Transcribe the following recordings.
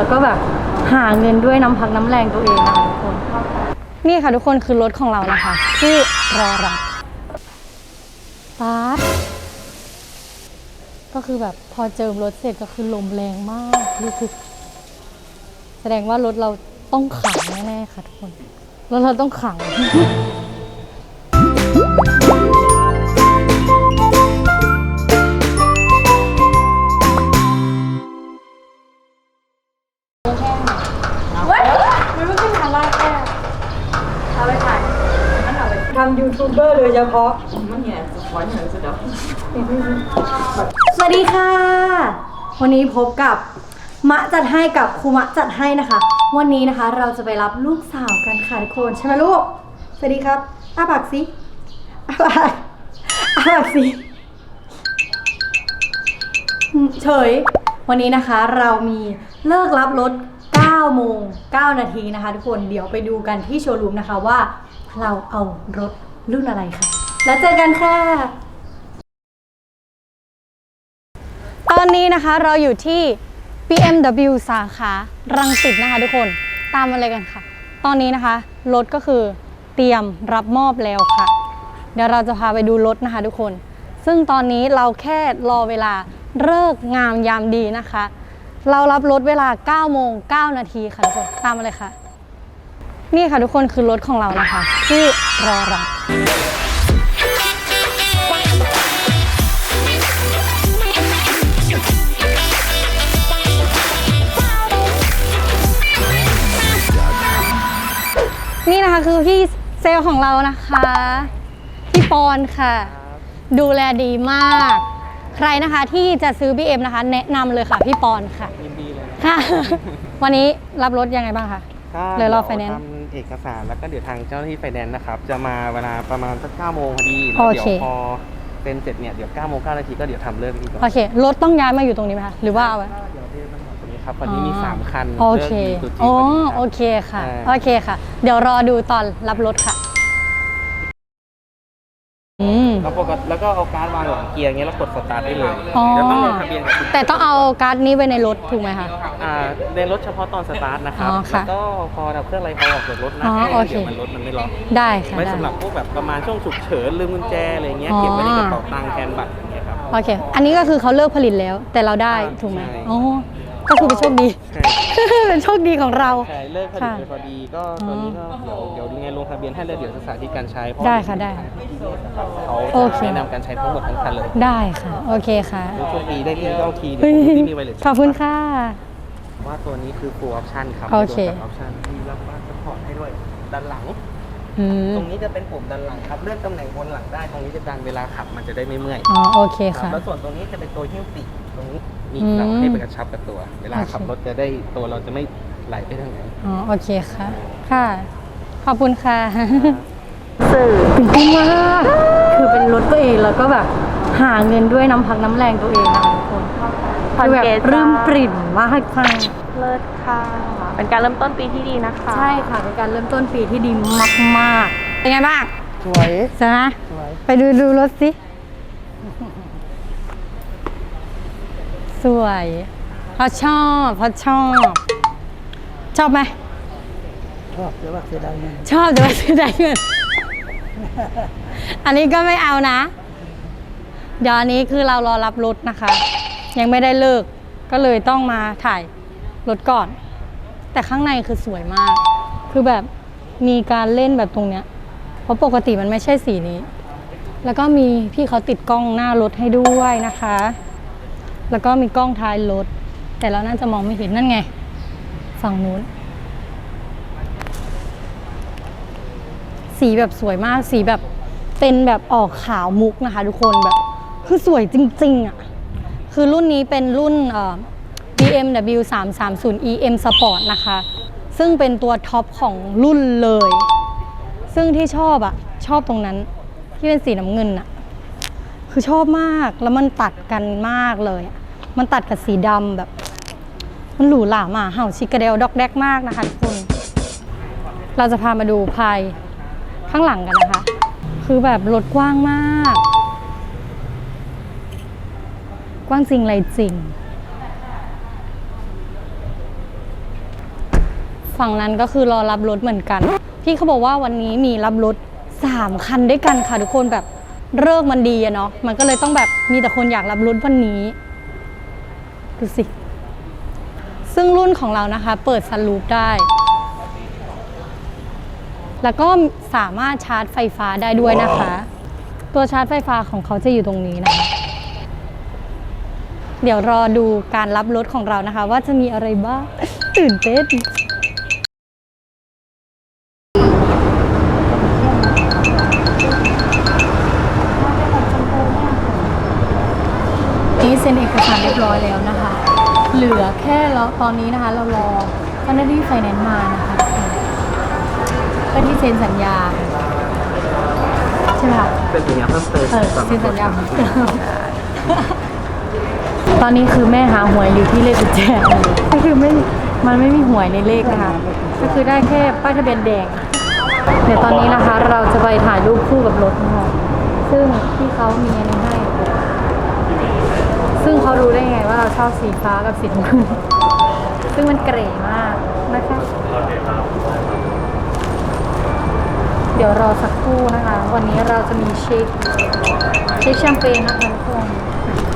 แล้วก็แบบหาเงินด้วยน้ำพักน้ำแรงตัวเองนะคะทุกคน นี่ค่ะทุกคนคือรถของเรานะคะ ที่รอรับปาร์ตก็คือแบบพอเจิมรถเสร็จก็คือลมแรงมากนี่คือแสดงว่ารถเราต้องขังแน่ๆค่ะทุกคนรถเราต้องขัง ทำยูบเบอร์โดยเฉพาะสวัสดีค่ะ วันนี้พบกับมะจัดให้กับครูมะจัดให้นะคะ วันนี้นะคะเราจะไปรับลูกสาวกันค่ะทุกคนใช่ไหมลูก สวัสดีครับอ้าปากสิอ้าปากอ้าปากสิเฉย วันนี้นะคะเรามีเลิกรับรถ9โมง9นาทีนะคะทุกคนเดี๋ยวไปดูกันที่โชว์รูมนะคะว่าเราเอารถ รุ่นอะไรคะแล้วเจอกันค่ะ ตอนนี้นะคะเราอยู่ที่ BMW สาขารังสิตนะคะทุกคนตามมาเลยกันค่ะ ตอนนี้นะคะรถก็คือเตรียมรับมอบแล้วค่ะ เดี๋ยวเราจะพาไปดูรถนะคะทุกคน ซึ่งตอนนี้เราแค่รอเวลาเลิกงามยามดีนะคะ เรารับรถเวลา 9 โมง 9 นาทีค่ะทุกคน ตามมาเลยค่ะ นี่ค่ะทุกคนคือรถของเรานะคะ ที่รอรับนี่นะคะคือพี่เซลล์ของเรานะคะ พี่ปอนค่ะ ดูแลดีมาก ใครนะคะที่จะซื้อ BM นะคะ แนะนำเลยค่ะพี่ปอนค่ะยินดีเลยนะค่ะ วันนี้รับรถยังไงบ้างคะก็เลยรอดี๋ว finance ทำ เอกสาร แล้วก็เดี๋ยวทางเจ้าหน้าที่ไฟแนนซ์นะครับ จะมาเวลาประมาณสักเก้าโมงพอดีแล้วโอเดี๋ยเค วพอเป็นเสร็จเนี่ยเดี๋ยวเก้าโมงเก้านาทีก็เดี๋ยวทำเรื่องนี้ก่อนโอเครถต้องย้ายมาอยู่ตรงนี้ไหมคะหรือว่าเอาไว้ เดี๋ยวเรียกมาหมดตรงนี้ครับวันนี้มีสามคันโอเคลิกมีตัวจริงอ๋อพอดีรับ โอเคค่ะใช่โอเคค่ะ เดี๋ยวรอดูตอนรับรถค่ะ อืม แล้วปกติแล้วก็เอาก เกียร์อย่างเงี้ยแล้วกดสตาร์ทได้เลยอ๋อเดี๋ยวต้องลงทะเบียนกับคุณแต่ต้องเอาการ์ดนี้ไว้ในรถถูกไหมคะ อ่าในรถเฉพาะตอนสตาร์ทนะครับอ๋อแล้ค่ะวก็พอดับเครื่องอะไรพอออกจากรถนะอ๋อโอเค เดี๋ยวมันรถมันไม่ล็อกได้ค่ะไม่ได้ สำหรับพวกแบบประมาณช่วงฉุกเฉินลืมกุญแจอะไรเงี้ยอ๋อ เก็บไว้ในกระเป๋าตังค์แทนบัตรอย่างเงี้ยครับ โอเค อันนี้ก็คือเขาเลิกผลิตแล้ว แต่เราได้ถูกไหมใช่ อ๋อ ก็คือเป็นโชคดี ใช่ เป็นโชคดีของเรา ใช่เลิกผลิตค่ะไปพอดีก็ตัวนี้ก็เดี๋ยวเดี๋ยวยังไงลงทะเบียนให้แล้วเดี๋ยวจะสาธิตการใช้เพราะได้ค่ะได้เขาโอเค จะแนะนำการใช้ทั้งหมดทั้งคันเลยได้ค่ะ โอเคค่ะดูช่วงปีได้ที่ก็เอาทีเดี๋ยวผมที่มีไวเลสขอบคุณค่ะ ว่าตัวนี้คือ full option ครับโอเคออปชั่นที่รับบ้านซัพพอร์ตให้ด้วยด้านหลัง อืมตรงนี้จะเป็นปุ่มด้านหลังครับเลื่อนตำแหน่งบนหลังได้ตรงนี้จะดันเวลาขับมันจะได้ไม่เมื่อยอ๋อโอเคครับค่ะ แล้วส่วนตรงนี้จะเป็นตัวหิ้วปีกตรงนี้ มีอืมเราให้ไปกระชับกับตัว เวลาโอเคขับรถจะได้ตัวเราจะไม่ไหลไปทางไหนอ๋อโอเคค่ะ ค่ะ ขอบคุณค่ะสื่อตื่นเต้นมากคือเป็นรถตัวเองแล้วก็แบบหาเงินด้วยน้ำพักน้ำแรงตัวเองนะคะทุกคนผ่อนคือแบบเกรดรื่มจ้าปริ่มมากค่ะเลิศค่ะ เป็นการเริ่มต้นปีที่ดีนะคะ ใช่ค่ะ เป็นการเริ่มต้นปีที่ดีมากๆ เป็นไงบ้าง สวยใช่ไหมสวยไปดูดูรถสิ สวยเพราะชอบเพราะชอบ ชอบไหม ชอบแต่ว่าเสียดายเงินชอบแต่ว่าซื้อได้เงิน อันนี้ก็ไม่เอานะ เดี๋ยวอันนี้คือเรารอรับรถนะคะ ยังไม่ได้เลิก ก็เลยต้องมาถ่ายรถก่อน แต่ข้างในคือสวยมาก คือแบบมีการเล่นแบบตรงเนี้ย เพราะปกติมันไม่ใช่สีนี้ แล้วก็มีพี่เขาติดกล้องหน้ารถให้ด้วยนะคะ แล้วก็มีกล้องท้ายรถ แต่เราน่าจะมองไม่เห็นนั่นไง ฝั่งนู้น สีแบบสวยมาก สีแบบเป็นแบบออกขาวมุกนะคะ ทุกคนแบบ คือสวยจริงๆอะ คือรุ่นนี้เป็นรุ่นเออ BMW 330 EM Sport นะคะ ซึ่งเป็นตัวท็อปของรุ่นเลย ซึ่งที่ชอบอะ ชอบตรงนั้นที่เป็นสีน้ำเงินอะคือชอบมากแล้วมันตัดกันมากเลยอะ มันตัดกับสีดำแบบ มันหรูหรามาเห่าชิกระเดลดอกแดกมากนะคะทุกคน เราจะพามาดูภายข้างหลังกันนะคะ คือแบบรถกว้างมาก กว้างจริงไรจริง ฝั่งนั้นก็คือรอรับรถเหมือนกัน พี่เขาบอกว่าวันนี้มีรับรถ3คันด้วยกันค่ะทุกคนแบบเลิกมันดีอะเนาะ มันก็เลยต้องแบบมีแต่คนอยากรับรถวันนี้ ดูสิ ซึ่งรุ่นของเรานะคะ เปิดซันรูปได้ แล้วก็สามารถชาร์จไฟฟ้าได้ด้วยนะคะ ตัวชาร์จไฟฟ้าของเขาจะอยู่ตรงนี้นะคะ เดี๋ยวรอดูการรับรถของเรานะคะ ว่าจะมีอะไรบ้างตื่นเต้นนี่เซ็นเอกสารเรียบร้อยแล้วนะคะ เหลือแค่เราตอนนี้นะคะ เรารอเจ้าหน้าที่ไฟแนนซ์มานะคะเพื่อที่เซ็นสัญญาใช่ไหมคะเป็นสัญญาเพิ่มเติมเออเซ็นสัญญาเหมือนเดิมตอนนี้คือแม่หาหวยอยู่ที่เลขกุญแจก็คือไม่มันไม่มีหวยในเลขนะคะ ก็คือได้แค่ป้ายทะเบียนแดง เดี๋ยวตอนนี้นะคะ เราจะไปถ่ายรูปคู่กับรถนะคะซึ่งที่เขามีอันนี้ให้ ซึ่งเขารู้ได้ไงว่าเราชอบสีฟ้ากับสีน้ำเงินซึ่งมันเก๋มากนะคะ เดี๋ยวรอสักครู่นะคะ วันนี้เราจะมีเช็คเช็คแชมเปญนะคะทุกคน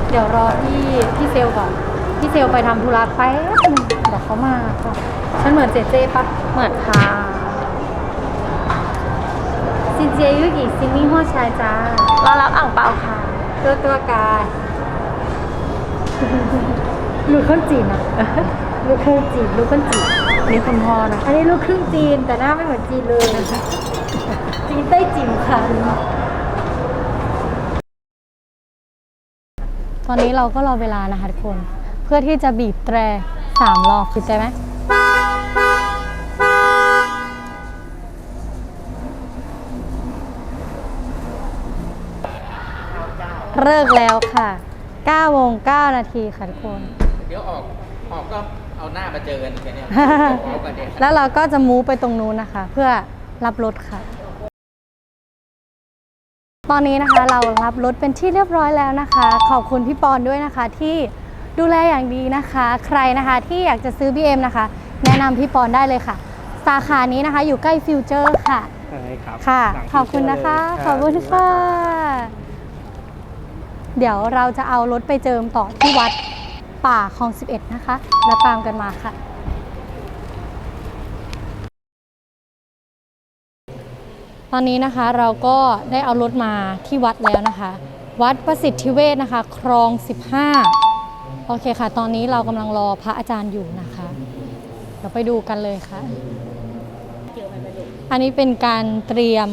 เดี๋ยวรอพี่พี่เซลก่อนพี่เซลไปทำธุระแป๊บนึงเดี๋ยวเขามาค่ะฉันเหมือนเจเจปะเหมือนค่ะซินเจยุกิซินนี่หัวชายจ้ารอรับอ่างเปาค่ะ ตัวตัวกาย ลูกครึ่งจีนอะลูกครึ่งจีนลูกครึ่งจีนนี่คุณพ่อนะอันนี้ลูกครึ่งจีนแต่หน้าไม่เหมือนจีนเลยนะคะจีนไต้จิ๋มค่ะตอนนี้เราก็รอเวลานะคะทุกคน เพื่อที่จะบีบแตรสามรอบเข้าใจไหมเลิกแล้วค่ะ 9โมง9นาทีค่ะทุกคน เดี๋ยวออกออกก็เอาหน้ามาเจอกันแค่เนี้ยออกกันเดี๋ยวแล้วเราก็จะมูฟไปตรงนู้นนะคะ เพื่อรับรถค่ะ ตอนนี้นะคะเรารับรถเป็นที่เรียบร้อยแล้วนะคะ ขอบคุณพี่ปอนด้วยนะคะที่ดูแลอย่างดีนะคะ ใครนะคะที่อยากจะซื้อ BM นะคะ แนะนำพี่ปอนได้เลยค่ะ สาขานี้นะคะอยู่ใกล้ฟิวเจอร์ค่ะ ใช่ครับค่ะ หลังขอบคุณนะคะเลยขอบคุณค่ะ เดี๋ยวเราจะเอารถไปเจิมต่อที่วัดป่าคลอง 11 นะคะ แล้วตามกันมาค่ะ ตอนนี้นะคะเราก็ได้เอารถมาที่วัดแล้วนะคะ วัดประสิทธิเวชนะคะครอง 15 โอเคค่ะ ตอนนี้เรากำลังรอพระอาจารย์อยู่นะคะ เดี๋ยวไปดูกันเลยค่ะ อันนี้เป็นการเตรียม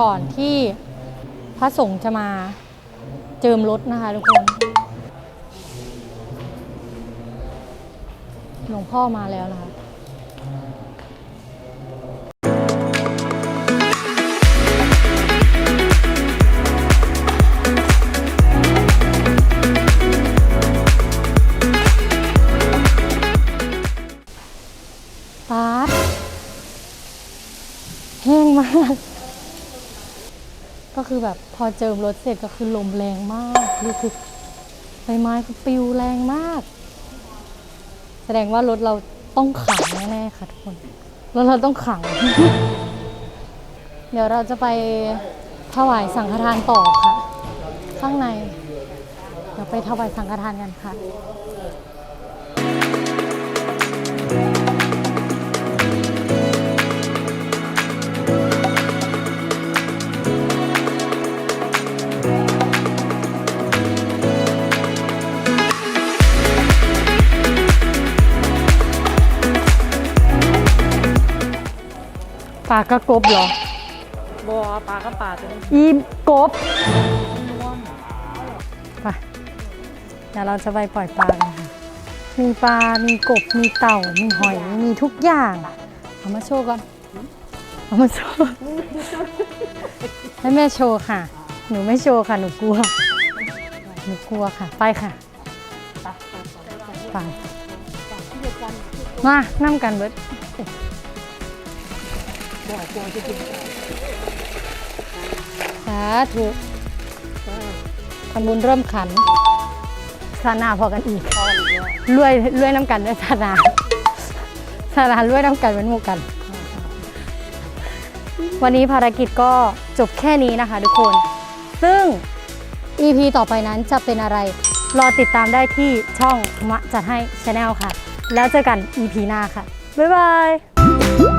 ก่อนที่พระสงฆ์จะมา เจิมรถนะคะทุกคน หลวงพ่อมาแล้วนะคะปาแห้งมาก ก็คือแบบพอเจิมรถเสร็จก็คือลมแรงมากรู้สึกใบไม้คือปลิวแรงมาก แสดงว่ารถเราต้องขังแน่ๆค่ะทุกคนรถเราต้องขัง เดี๋ยวเราจะไปถวายสังฆทานต่อค่ะ ข้างใน เดี๋ยวไปถวายสังฆทานกันค่ะ ปลากระกบเหรอ บัวปลาก็ปลาตัวนี้อีกบไปเดี๋ยวเราจะไปปล่อยปลากันค่ะ มีปลา มีกบ มีเต่า มีหอย มีทุกอย่าง เอามาโชว์ก่อน เอามาโชว์ ให้แม่โชว์ค่ะ หนูไม่โชว์ค่ะ หนูกลัว หนูกลัวค่ะ ไปค่ะ ไป มานั่งกันเบิด สาธุทำบุญเริ่มขันชาติหนาพอกันอีกรวยรวยน้ำกันด้วยชาติหนาสารานด้วยน้ำกันเป็นหมู่กัน วันนี้ภารกิจก็จบแค่นี้นะคะทุกคน ซึ่ง EP ต่อไปนั้นจะเป็นอะไร รอติดตามได้ที่ช่องมะจัดให้ช n แนลค่ะ แล้วเจอกัน EP หน้าค่ะ บ๊ายบาย